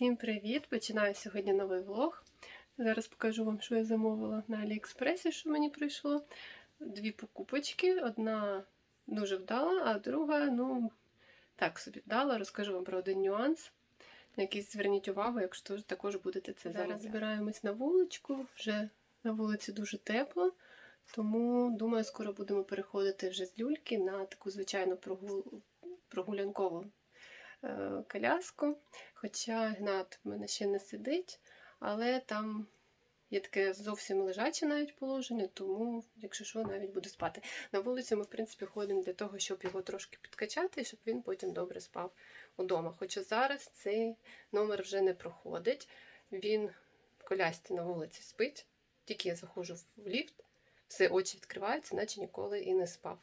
Всім привіт! Починаю сьогодні новий влог. Зараз покажу вам, що я замовила на Аліекспресі, що мені прийшло. Дві покупочки. Одна дуже вдала, а друга, ну, так собі вдала. Розкажу вам про один нюанс. На який зверніть увагу, якщо також будете це зараз. Зараз збираємось на вуличку, вже на вулиці дуже тепло. Тому, думаю, скоро будемо переходити вже з люльки на таку звичайну прогулянкову коляску. Хоча Гнат в мене ще не сидить, але там є таке зовсім лежаче навіть положення, тому, якщо що, навіть буде спати. На вулицю ми, в принципі, ходимо для того, щоб його трошки підкачати, щоб він потім добре спав удома. Хоча зараз цей номер вже не проходить. Він в колясці на вулиці спить, тільки я заходжу в ліфт, все очі відкриваються, наче ніколи і не спав.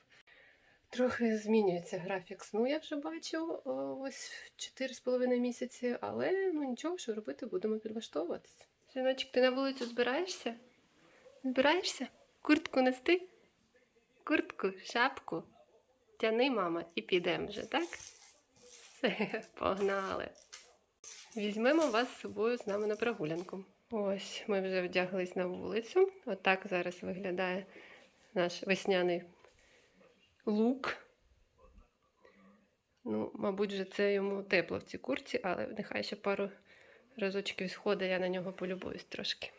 Трохи змінюється графік сну, я вже бачу ось 4,5 місяці, але ну нічого, що робити, будемо підлаштовуватися. Синочок, ти на вулицю збираєшся? Збираєшся? Куртку нести? Куртку, шапку. Тяни, мама, і підемо вже, так? Все, погнали. Візьмемо вас з собою з нами на прогулянку. Ось ми вже вдяглись на вулицю. Отак зараз виглядає наш весняний лук. Ну, мабуть, вже це йому тепло в цій курці, але нехай ще пару разочків сходить, я на нього полюбуюсь трошки.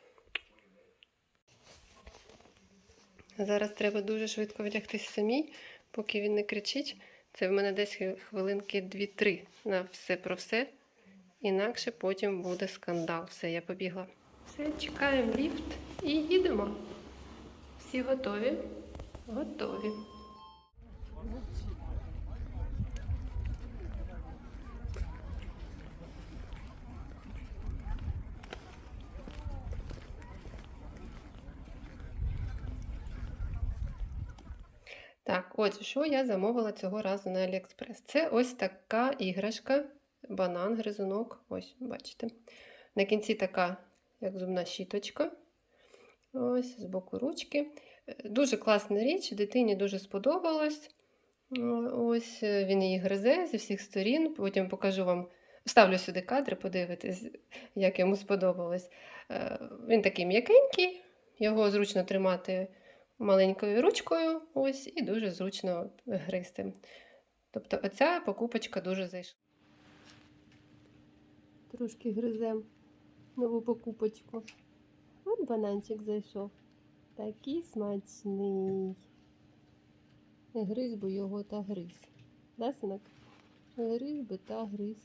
Зараз треба дуже швидко вдягтися самій, поки він не кричить. Це в мене десь хвилинки 2-3 на все про все. Інакше потім буде скандал. Все, я побігла. Все, чекаємо ліфт і їдемо. Всі готові? Готові. Так, отже, що я замовила цього разу на Аліекспрес? Це ось така іграшка, банан, гризунок. Ось, бачите. На кінці така, як зубна щіточка. Ось, з боку ручки. Дуже класна річ, дитині дуже сподобалось. Ось він її гризе зі всіх сторін. Потім покажу вам, вставлю сюди кадри, подивитись, як йому сподобалось. Він такий м'якенький, його зручно тримати маленькою ручкою, ось, і дуже зручно гризти. Тобто, оця покупочка дуже зайшла. Трошки гризем нову покупочку. От бананчик зайшов. Такий смачний. Гриз би його та гриз. Да, синок? Гриз би та гриз.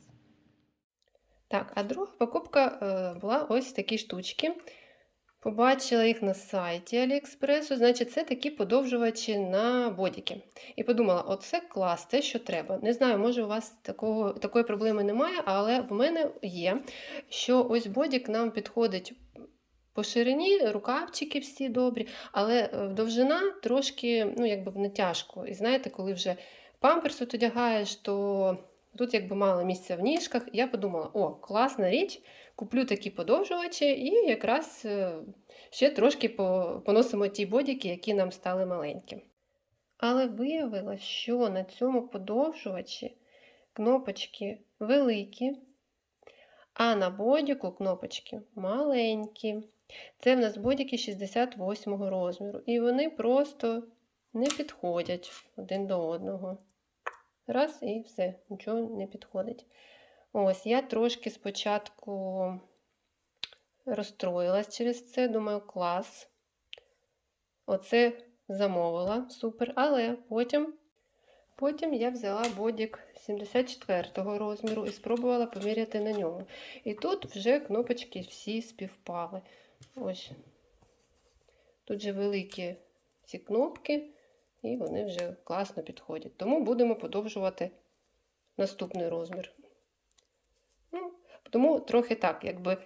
Так, а друга покупка е, була ось такі штучки. Побачила їх на сайті Аліекспресу, значить, це такі подовжувачі на бодіки. І подумала, оце клас, те, що треба. Не знаю, може у вас такого, такої проблеми немає, але в мене є, що ось бодік нам підходить по ширині, рукавчики всі добрі, але довжина трошки ну, якби не тяжко. І знаєте, коли вже памперс одягаєш, то тут якби мало місця в ніжках. Я подумала, о, класна річ, куплю такі подовжувачі і якраз ще трошки поносимо ті бодіки, які нам стали маленькі. Але виявилось, що на цьому подовжувачі кнопочки великі, а на бодіку кнопочки маленькі. Це в нас бодіки 68 розміру. І вони просто не підходять один до одного. Раз і все, нічого не підходить. Ось, я трошки спочатку розстроїлась через це, думаю, клас. Оце замовила, супер. Але потім потім я взяла бодік 74-го розміру і спробувала поміряти на ньому. І тут вже кнопочки всі співпали. Ось. Тут же великі ці кнопки, і вони вже класно підходять. Тому будемо подовжувати наступний розмір. Ну, Тому трохи так, якби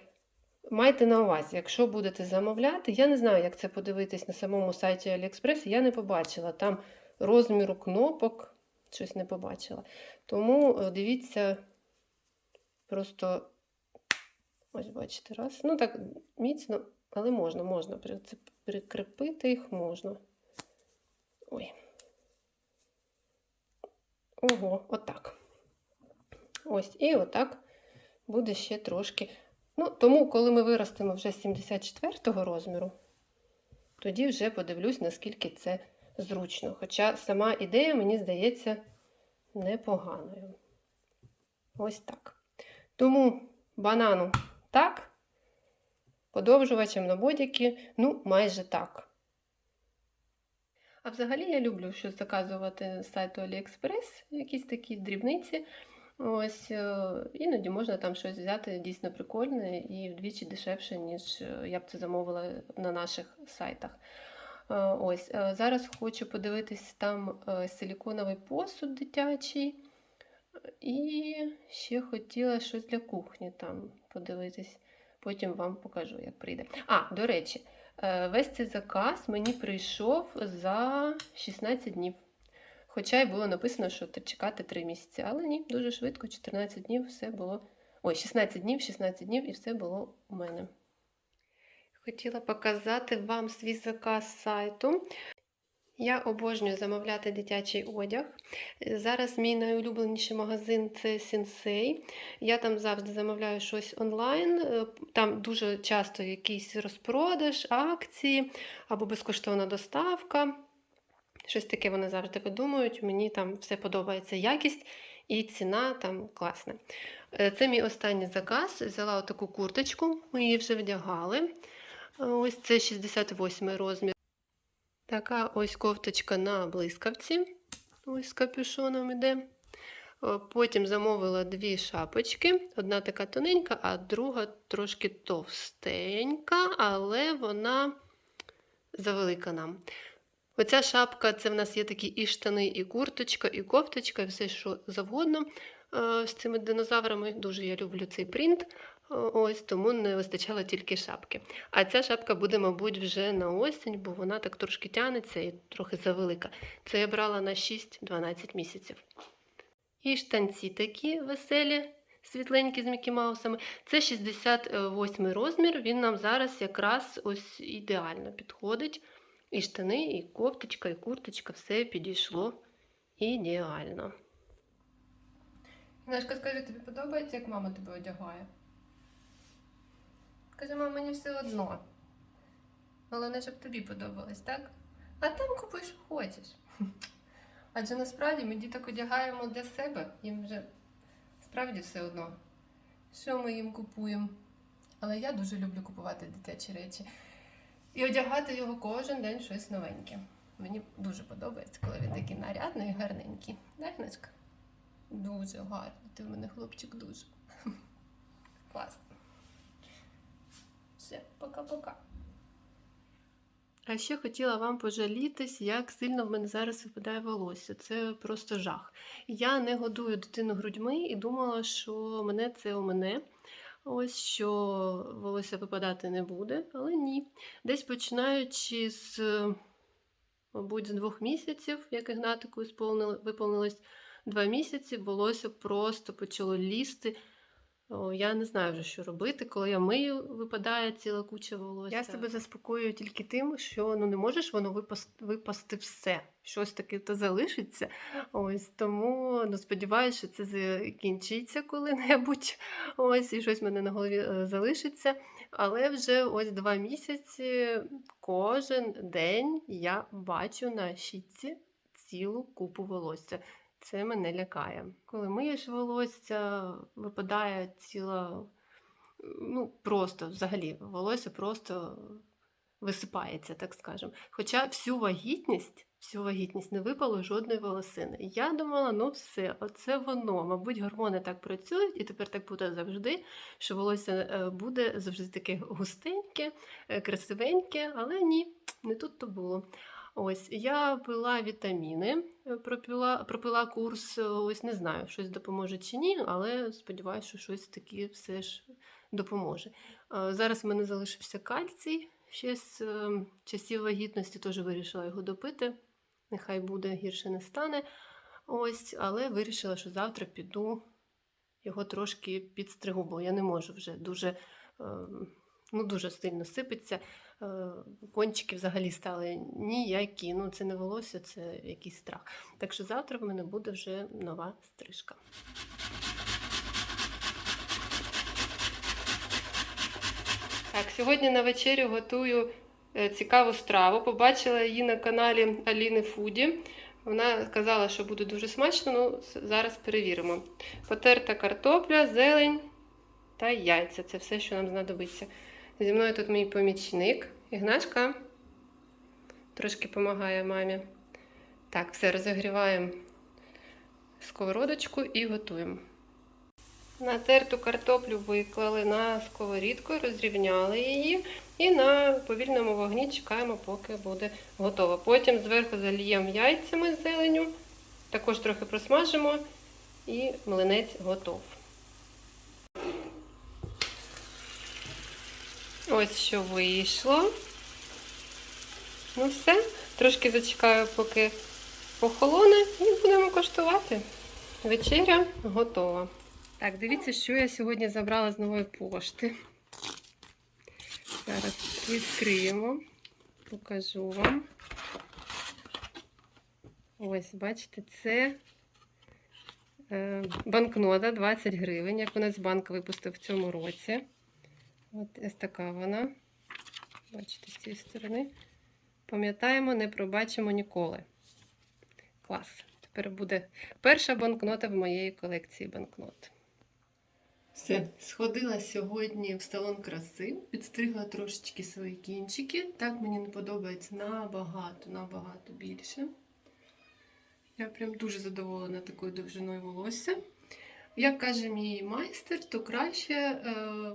майте на увазі, якщо будете замовляти, я не знаю, як це подивитись на самому сайті AliExpress, я не побачила там розміру кнопок, щось не побачила. Тому е, дивіться, просто, ось, бачите, раз. Ну, так, міцно, але можна, можна. Прикріпити їх можна. Ой. Ого, отак. Ось, і отак буде ще трошки. Ну, тому, коли ми виростемо вже з 74-го розміру, тоді вже подивлюсь, наскільки це зручно. Хоча сама ідея, мені здається, непоганою. Ось так. Тому банану так, подовжувачем на бодіки, ну, майже так. А взагалі я люблю щось заказувати з сайту AliExpress, якісь такі дрібниці. Ось е, іноді можна там щось взяти дійсно прикольне і вдвічі дешевше, ніж е, я б це замовила на наших сайтах. Е, Ось зараз хочу подивитись там силіконовий посуд дитячий. І ще хотіла щось для кухні там подивитись. Потім вам покажу, як прийде. А, до речі, весь цей заказ мені прийшов за 16 днів. Хоча й було написано, що чекати 3 місяці. Але ні, дуже швидко, 14 днів все було. Ой, 16 днів, 16 днів і все було у мене. Хотіла показати вам свій заказ сайту. Я обожнюю замовляти дитячий одяг. Зараз мій найулюбленіший магазин це Sensei. Я там завжди замовляю щось онлайн. Е, Там дуже часто якийсь розпродаж, акції або безкоштовна доставка. Щось таке вони завжди видумують. Мені там все подобається якість і ціна там класна. Е, Це мій останній заказ. Взяла отаку курточку, ми її вже вдягали. Е, Ось це 68 розмір. Така ось кофточка на блискавці. Ось з капюшоном іде. Е, Потім замовила дві шапочки. Одна така тоненька, а друга трошки товстенька, але вона завелика нам. Оця шапка це в нас є такі і штани, і курточка, і кофточка, і все, що завгодно. Е, З цими динозаврами дуже я люблю цей принт. Ось тому не вистачало тільки шапки. А ця шапка буде, мабуть, вже на осінь, бо вона так трошки тянеться і трохи завелика. Це я брала на 6-12 місяців. І штанці такі веселі, світленькі з Мікі Маусами. Це 68 розмір. Він нам зараз якраз ось ідеально підходить. І штани, і кофточка, і курточка, все підійшло ідеально. Інашка, скажи, тобі подобається, як мама тебе одягає? Каже, мама, мені все одно. Головне, щоб тобі подобалось, так? А там купуй, що хочеш. Адже насправді ми діток одягаємо для себе, їм вже справді все одно, що ми їм купуємо. Але я дуже люблю купувати дитячі речі. І одягати його кожен день щось новеньке. Мені дуже подобається, коли він такий нарядний і гарненький. Да, Дуже гарний. Ти в мене хлопчик дуже. Класно. Все, пока-пока. А ще хотіла вам пожалітись, як сильно в мене зараз випадає волосся. Це просто жах. Я не годую дитину грудьми і думала, що мене це у мене. Ось що волосся випадати не буде, але ні. Десь починаючи з, мабуть, з двох місяців, як Ігнатику виповнилось два місяці, волосся просто почало лізти. Я не знаю вже, що робити. Коли я мию, випадає ціла куча волосся. Я себе заспокоюю тільки тим, що ну не можеш воно випасти, випасти все. Щось таке то залишиться. Ось тому ну, сподіваюся, що це закінчиться коли-небудь. Ось і щось в мене на голові е, залишиться. Але вже ось два місяці кожен день я бачу на щітці цілу купу волосся. Це мене лякає. Коли миєш волосся, випадає ціла, ну просто взагалі волосся просто висипається, так скажемо. Хоча всю вагітність, всю вагітність не випало жодної волосини. Я думала, ну все, оце воно. Мабуть, гормони так працюють, і тепер так буде завжди, що волосся е, буде завжди таке густеньке, е, красивеньке, але ні, не тут то було. Ось я пила вітаміни, е, пропила, пропила курс. е, Ось не знаю, щось допоможе чи ні, але сподіваюся, що щось таке все ж допоможе. Зараз в мене залишився кальцій. Ще з е, часів вагітності теж вирішила його допити. Нехай буде гірше не стане. Ось, але вирішила, що завтра піду його трошки підстригу, бо я не можу вже дуже, е, ну, дуже сильно сипеться. Е, Кончики взагалі стали ніякі. Ну, це не волосся, це якийсь страх. Так що завтра в мене буде вже нова стрижка. Так, сьогодні на вечерю готую е, цікаву страву. Побачила її на каналі Аліни Фуді. Вона казала, що буде дуже смачно, ну зараз перевіримо. Потерта картопля, зелень та яйця. Це все, що нам знадобиться. Зі мною тут мій помічник. Ігнашка трошки допомагає мамі. Так, все, розігріваємо сковородочку і готуємо. Натерту картоплю виклали на сковорідку, розрівняли її і на повільному вогні чекаємо, поки буде готово. Потім зверху заліємо яйцями з зеленю, також трохи просмажимо і млинець готов. Ось що вийшло. Ну все, трошки зачекаю, поки похолоне, і будемо коштувати. Вечеря готова. Так, дивіться, що я сьогодні забрала з нової пошти. Зараз відкриємо, покажу вам. Ось, бачите, це е, банкнота 20 гривень, як у нас банк випустив в цьому році. От ось така вона. Бачите, з цієї сторони. Пам'ятаємо, не пробачимо ніколи. Клас. Тепер буде перша банкнота в моєї колекції банкнот. Все, сходила сьогодні в салон краси, підстригла трошечки свої кінчики. Так мені не подобається набагато, набагато більше. Я прям дуже задоволена такою довжиною волосся. Як каже мій майстер, то краще е,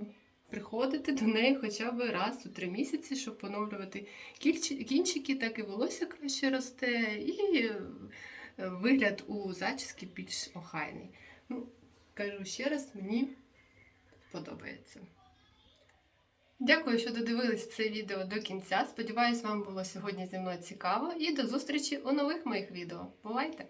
приходити до неї хоча б раз у три місяці, щоб поновлювати кінчики, так і волосся краще росте, і е, вигляд у зачіски більш охайний. Ну, кажу ще раз, мені подобається. Дякую, що додивились це відео до кінця. Сподіваюсь, вам було сьогодні зі мною цікаво. І до зустрічі у нових моїх відео. Бувайте!